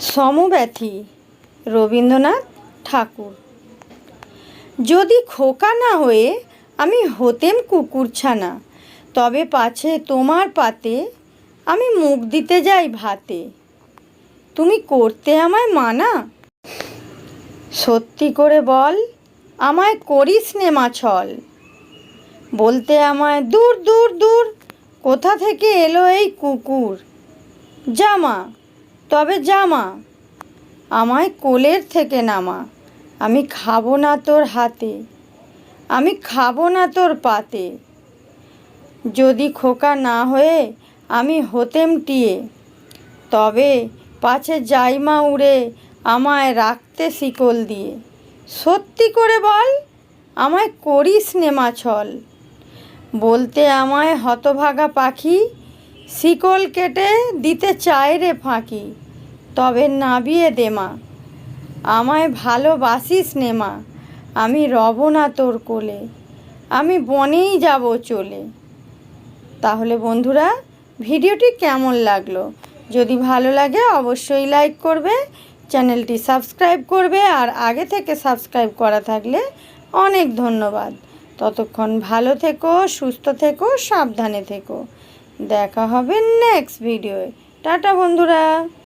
সমব্যথী রবীন্দ্রনাথ ঠাকুর। যদি খোকা না হয়ে আমি হতেম কুকুরছানা তবে পাছে তোমার পাতে আমি মুখ দিতে যাই ভাতে। তুমি করতে আমায় মানা? সত্যি করে বল, আমায় করিস নে মাছল। বলতে আমায়, দূর দূর দূর, কোথা থেকে এলো এই কুকুর? জামা তবে জামা আমায় কোলের থেকে নামা। আমি খাব না তোর হাতে, আমি খাব না তোর পাতে। যদি খোকা না হয়ে আমি হতেম টিয়ে, তবে পাছে যাইমা উড়ে আমায় রাখতে শিকল দিয়ে। সত্যি করে বল, আমায় করিস নে মাছল বলতে আমায় হতভাগা পাখি শিকল কেটে দিতে চায় রে ফাঁকি, তবে নাবিয়ে দে মা। আমায় ভালোবাসিস নে মা, আমি রব না তোর কোলে, আমি বনেই যাব চলে। তাহলে বন্ধুরা, ভিডিওটি কেমন লাগল? যদি ভালো লাগে, অবশ্যই লাইক করবে, চ্যানেলটি সাবস্ক্রাইব করবে, আর আগে থেকে সাবস্ক্রাইব করা থাকলে অনেক ধন্যবাদ। ততক্ষণ ভালো থেকো, সুস্থ থেকো, সাবধানে থেকো। দেখা হবে নেক্সট ভিডিওয় টাটা বন্ধুরা।